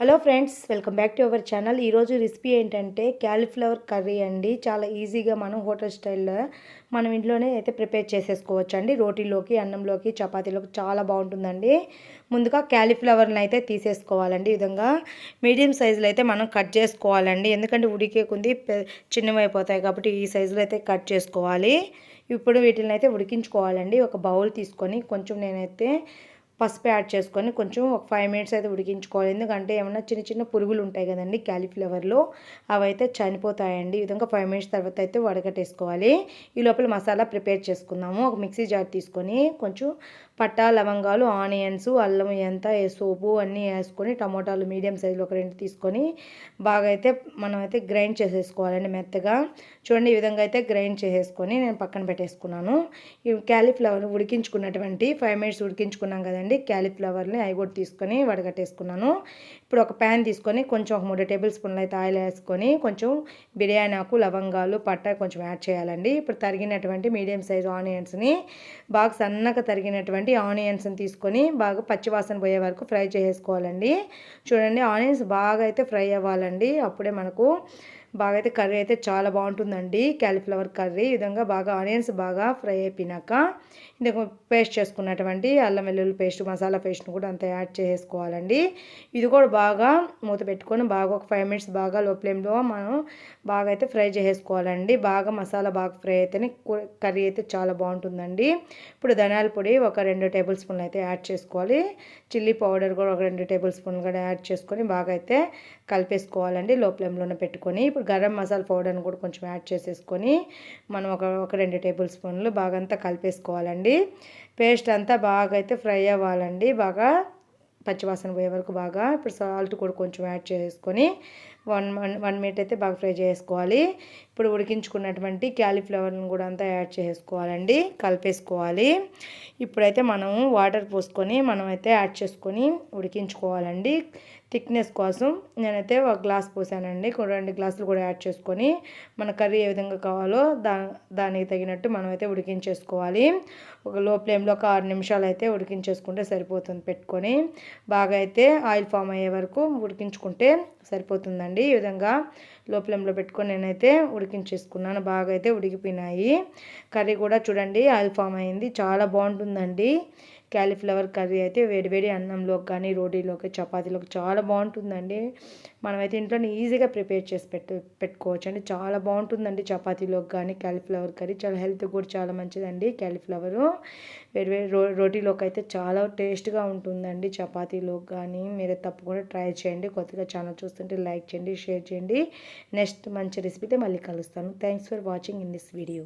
Hello friends welcome back to our channel. ఈరోజు recipe ఏంటంటే cauliflower curry అండి. చాలా ఈజీగా మనం హోటల్ స్టైల్లో మనం ఇంట్లోనే అయితే ప్రిపేర్ చేసేసుకోవచ్చు అండి రోటీలోకి అన్నంలోకి చపాతీలోకి చాలా బాగుంటుందండి. ముందుగా క్యాలీఫ్లవర్ని అయితే తీసేసుకోవాలండి. ఈ విధంగా మీడియం సైజులో అయితే మనం కట్ చేసుకోవాలండి. ఎందుకంటే ఉడికే కొంది చిన్నవైపోతాయి కాబట్టి ఈ సైజులో అయితే కట్ చేసుకోవాలి. ఇప్పుడు వీటిని అయితే ఉడికించుకోవాలండి. ఒక బౌల్ తీసుకొని కొంచెం నేనైతే పసుపు యాడ్ చేసుకొని కొంచెం ఒక ఫైవ్ మినిట్స్ అయితే ఉడికించుకోవాలి. ఎందుకంటే ఏమైనా చిన్న చిన్న పురుగులు ఉంటాయి కదండి క్యాలీఫ్లవర్లో అవైతే చనిపోతాయండి. ఈ విధంగా ఫైవ్ మినిట్స్ తర్వాత అయితే వడగట్టేసుకోవాలి ఈ లోపల మసాలా ప్రిపేర్ చేసుకుందాము. ఒక మిక్సీ జార్ తీసుకొని కొంచెం పట్టా లవంగాలు ఆనియన్స్ అల్లం ఎంత సోపు అన్నీ వేసుకొని టమోటాలు మీడియం సైజులో ఒక రెండు తీసుకొని బాగా అయితే మనం అయితే గ్రైండ్ చేసేసుకోవాలండి మెత్తగా. చూడండి ఈ విధంగా అయితే గ్రైండ్ చేసేసుకొని నేను పక్కన పెట్టేసుకున్నాను. ఈ క్యాలీఫ్లవర్ ఉడికించుకున్నటువంటి ఫైవ్ మినిట్స్ ఉడికించుకున్నాం కదండి. క్యాలీఫ్లవర్ని అవి కూడా తీసుకొని వడగట్టేసుకున్నాను. ఇప్పుడు ఒక ప్యాన్ తీసుకొని కొంచెం ఒక మూడు టేబుల్ స్పూన్లు అయితే ఆయిల్ వేసుకొని కొంచెం బిర్యానీ ఆకు లవంగాలు పట్ట కొంచెం యాడ్ చేయాలండి. ఇప్పుడు తరిగినటువంటి మీడియం సైజు ఆనియన్స్ని బాగా సన్నగా తరిగినటువంటి ఆనియన్స్ని తీసుకొని బాగా పచ్చివాసన పోయే వరకు ఫ్రై చేసుకోవాలండి చూడండి ఆనియన్స్ బాగా అయితే ఫ్రై అవ్వాలండి. అప్పుడే మనకు బాగా అయితే కర్రీ అయితే చాలా బాగుంటుందండి. Cauliflower curry. ఈ విధంగా బాగా ఆనియన్స్ బాగా ఫ్రై అయిపోయినాక ఇందుకు పేస్ట్ చేసుకున్నటువంటి అల్లం వెల్లుల్లి పేస్ట్ మసాలా పేస్ట్ను కూడా అంతా యాడ్ చేసుకోవాలండి ఇది కూడా బాగా మూత పెట్టుకొని బాగా ఒక ఫైవ్ మినిట్స్ బాగా లో ఫ్లేమ్లో మనం బాగా అయితే ఫ్రై చేసుకోవాలండి బాగా మసాలా బాగా ఫ్రై అయితేనే కర్రీ అయితే చాలా బాగుంటుందండి. ఇప్పుడు ధనియాల పొడి ఒక రెండు టేబుల్ స్పూన్లు అయితే యాడ్ చేసుకోవాలి. చిల్లీ పౌడర్ కూడా ఒక రెండు టేబుల్ స్పూన్లు కూడా యాడ్ చేసుకొని బాగా అయితే కలిపేసుకోవాలండి. లో ఫ్లేమ్లోనే పెట్టుకొని ఇప్పుడు గరం మసాలా పౌడర్ని కూడా కొంచెం యాడ్ చేసేసుకొని మనం ఒక ఒక రెండు టేబుల్ స్పూన్లు బాగా అంతా కలిపేసుకోవాలండి. పేస్ట్ అంతా బాగా అయితే ఫ్రై అవ్వాలండి. బాగా పచ్చివాసన పోయే వరకు బాగా ఇప్పుడు సాల్ట్ కూడా కొంచెం యాడ్ చేసుకొని వన్ వన్ వన్ మినిట్ అయితే బాగా ఫ్రై చేసుకోవాలి. ఇప్పుడు ఉడికించుకున్నటువంటి క్యాలీఫ్లవర్ని కూడా అంతా యాడ్ చేసుకోవాలండి. కలిపేసుకోవాలి. ఇప్పుడైతే మనము వాటర్ పోసుకొని మనమైతే యాడ్ చేసుకొని ఉడికించుకోవాలండి. థిక్నెస్ కోసం నేనైతే ఒక గ్లాస్ పోసానండి. రెండు గ్లాసులు కూడా యాడ్ చేసుకొని మన కర్రీ ఏ విధంగా కావాలో దా దానికి తగినట్టు మనమైతే ఉడికించేసుకోవాలి. ఒక లో ఫ్లేమ్లో ఒక ఆరు నిమిషాలు అయితే ఉడికించేసుకుంటే సరిపోతుంది పెట్టుకొని. బాగా అయితే ఆయిల్ ఫామ్ అయ్యే వరకు ఉడికించుకుంటే సరిపోతుందండి. ఈ విధంగా లోపలంలో పెట్టుకొని నేనైతే ఉడికించేసుకున్నాను. బాగా అయితే ఉడికిపోయినాయి. కర్రీ కూడా చూడండి ఆయిల్ ఫామ్ అయింది. చాలా బాగుంటుందండి. క్యాలీఫ్లవర్ కర్రీ అయితే వేడివేడి అన్నంలోకి కానీ రోటీలోకి చపాతీలోకి చాలా బాగుంటుందండి. మనమైతే ఇంట్లోనే ఈజీగా ప్రిపేర్ చేసి పెట్టు పెట్టుకోవచ్చు అండి చాలా బాగుంటుందండి చపాతీలోకి కానీ క్యాలీఫ్లవర్ కర్రీ. చాలా హెల్త్ కూడా చాలా మంచిదండి క్యాలీఫ్లవరు. వేడివేడి రో రోటీలోకి అయితే చాలా టేస్ట్గా ఉంటుందండి చపాతీలోకి కానీ. మీరు తప్పకుండా ట్రై చేయండి. కొత్తగా ఛానల్ చూస్తుంటే లైక్ చేయండి షేర్ చేయండి. నెక్స్ట్ మంచి రెసిపీతో మళ్ళీ కలుస్తాను. Thanks for watching in this video.